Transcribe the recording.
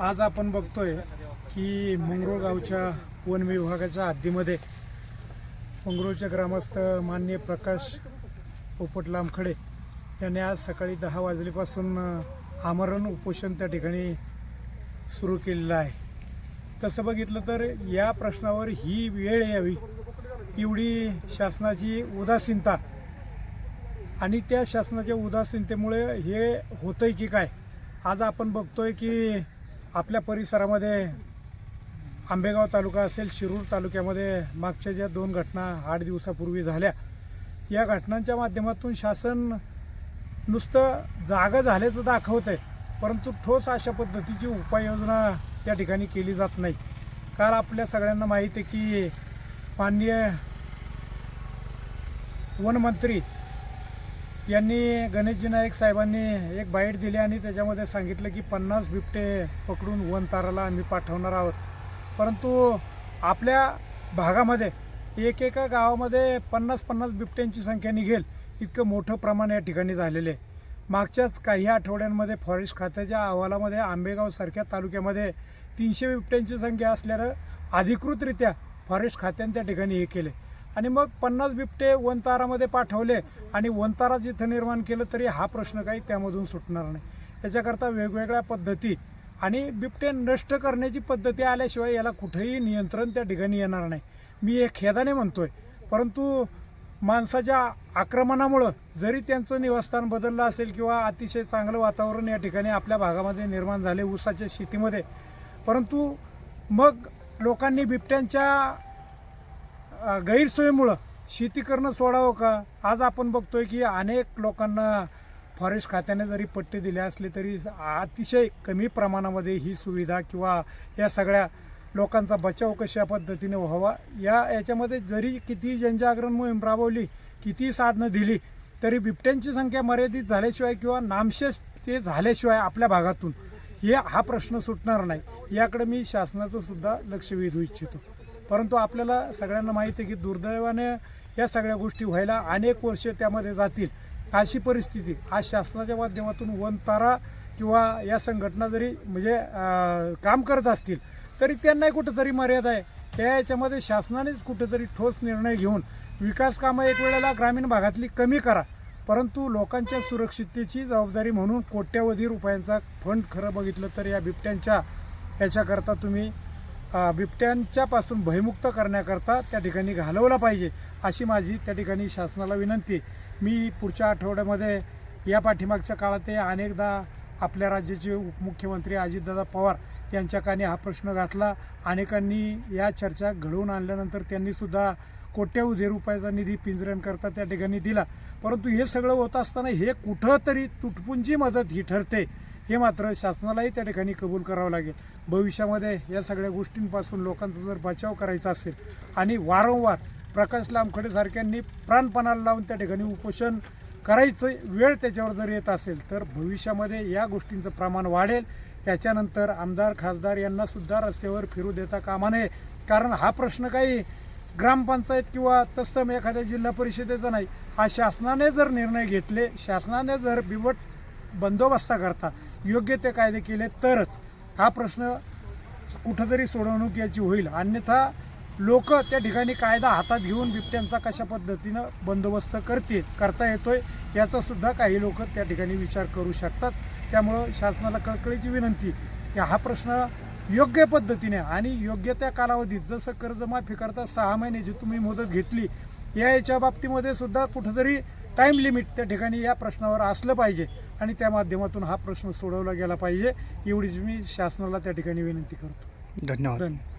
आज आपण बघतोय की मंगरूळ गावच्या वन विभागाच्या हद्दीमध्ये मंगरूळचे ग्रामस्थ मान्य प्रकाश पोपट लामखडे यांनी आज सकाळी दहा वाजल्यापासून आमरण उपोषण त्या ठिकाणी सुरू केलेलं आहे. तसं बघितलं तर या प्रश्नावर ही वेळ यावी एवढी शासनाची उदासीनता आणि त्या शासनाच्या उदासीनतेमुळे हे होतंय की काय? आज आपण बघतोय की आपल्या परिसरामध्ये आंबेगाव तालुका असेल शिरूर तालुक्यामध्ये मागच्या ज्या दोन घटना आठ दिवसापूर्वी झाल्या या घटनांच्या माध्यमातून शासन नुसतं जागा झाल्याचं दाखवत आहे परंतु ठोस अशा पद्धतीची उपाययोजना त्या ठिकाणी केली जात नाही. काल आपल्या सगळ्यांना माहीत आहे की माननीय वनमंत्री यांनी गणेशजी नाईक साहेबांनी एक बाईट दिली आणि त्याच्यामध्ये सांगितलं की पन्नास बिबटे पकडून वन ताराला आम्ही पाठवणार आहोत. परंतु आपल्या भागामध्ये एक एका गावामध्ये पन्नास पन्नास बिबट्यांची संख्या निघेल इतकं मोठं प्रमाण या ठिकाणी झालेलं आहे. मागच्याच काही आठवड्यांमध्ये फॉरेस्ट खात्याच्या अहवालामध्ये आंबेगावसारख्या तालुक्यामध्ये तीनशे बिबट्यांची संख्या असल्यानं अधिकृतरित्या फॉरेस्ट खात्याने त्या ठिकाणी हे केले आणि मग पन्नास बिबटे वनतारामध्ये पाठवले आणि वनतारा जिथं निर्माण केलं तरी हा प्रश्न काही त्यामधून सुटणार नाही. याच्याकरता वेगवेगळ्या पद्धती आणि बिबटे नष्ट करण्याची पद्धती आल्याशिवाय याला कुठेही नियंत्रण त्या ठिकाणी येणार नाही. मी हे खेदाने म्हणतोय परंतु माणसाच्या आक्रमणामुळं जरी त्यांचं निवासस्थान बदललं असेल किंवा अतिशय चांगलं वातावरण या ठिकाणी आपल्या भागामध्ये निर्माण झाले ऊसाच्या शेतीमध्ये परंतु मग लोकांनी बिबट्यांच्या गैरसोयीमुळं शेती करणं सोडावं का? आज आपण बघतोय की अनेक लोकांना फॉरेस्ट खात्याने जरी पट्टे दिले असले तरी अतिशय कमी प्रमाणामध्ये ही सुविधा किंवा या सगळ्या लोकांचा बचाव कशा पद्धतीने व्हावा? या याच्यामध्ये जरी किती जनजागरण मोहीम राबवली किती साधनं दिली तरी बिबट्यांची संख्या मर्यादित झाल्याशिवाय किंवा नामशेष ते झाल्याशिवाय आपल्या भागातून हे हा प्रश्न सुटणार नाही. याकडे मी शासनाचं सुद्धा लक्ष वेधू इच्छितो. परंतु आपल्याला सगळ्यांना माहिती आहे की दुर्दैवाने या सगळ्या गोष्टी व्हायला अनेक वर्षे त्यामध्ये जातील. अशी परिस्थिती आज शासनाच्या माध्यमातून वन तारा किंवा या संघटना जरी म्हणजे काम करत असतील तरी त्यांनाही कुठंतरी मर्यादा आहे. त्या याच्यामध्ये शासनानेच कुठेतरी ठोस निर्णय घेऊन विकास कामं एक वेळेला ग्रामीण भागातली कमी करा. परंतु लोकांच्या सुरक्षिततेची जबाबदारी म्हणून कोट्यवधी रुपयांचा फंड खरं बघितलं तर या बिबट्यांच्या याच्याकरता तुम्ही बिबट्यांच्यापासून भयमुक्त करण्याकरता त्या ठिकाणी घालवला पाहिजे अशी माझी त्या ठिकाणी शासनाला विनंती मी पुढच्या आठवड्यामध्ये या पाठीमागच्या काळात ते अनेकदा आपल्या राज्याचे उपमुख्यमंत्री अजितदादा पवार यांच्या कानी हा प्रश्न घातला. अनेकांनी या चर्चा घडवून आणल्यानंतर त्यांनीसुद्धा कोट्यवधी रुपयाचा निधी पिंजऱ्यांकरता त्या ठिकाणी दिला. परंतु हे सगळं होत असताना हे कुठंतरी तुटपुंजी मदत ही ठरते. हे मात्र शासनालाही त्या ठिकाणी कबूल करावं लागेल. भविष्यामध्ये या सगळ्या गोष्टींपासून लोकांचा जर बचाव करायचा असेल आणि वारंवार प्रकाश लांबखडेसारख्यांनी प्राणपणाला लावून त्या ठिकाणी उपोषण करायचं वेळ त्याच्यावर जर येत असेल तर भविष्यामध्ये या गोष्टींचं प्रमाण वाढेल. याच्यानंतर आमदार खासदार यांना सुद्धा रस्त्यावर फिरू देता कामा नये. कारण हा प्रश्न काही ग्रामपंचायत किंवा तत्सम एखाद्या जिल्हा परिषदेचा नाही. हा शासनाने जर निर्णय घेतले शासनाने जर बिबट बंदोबस्ताकरता योग्य ते कायदे केले तरच हा प्रश्न कुठंतरी सोडवणूक याची होईल. अन्यथा लोक त्या ठिकाणी कायदा हातात घेऊन बिबट्यांचा कशा पद्धतीनं बंदोबस्त करतील करता येतोय याचासुद्धा काही लोक त्या ठिकाणी विचार करू शकतात. त्यामुळं शासनाला कळकळीची विनंती की हा प्रश्न योग्य पद्धतीने आणि योग्य त्या कालावधीत जसं कर्जमाफी करता सहा महिन्याची तुम्ही मुदत घेतली या याच्या बाबतीमध्ये सुद्धा कुठंतरी टाईम लिमिट त्या ठिकाणी या प्रश्नावर असलं पाहिजे आणि त्या माध्यमातून हा प्रश्न सोडवला गेला पाहिजे. एवढीच मी शासनाला त्या ठिकाणी विनंती करतो. धन्यवाद. धन्यवाद.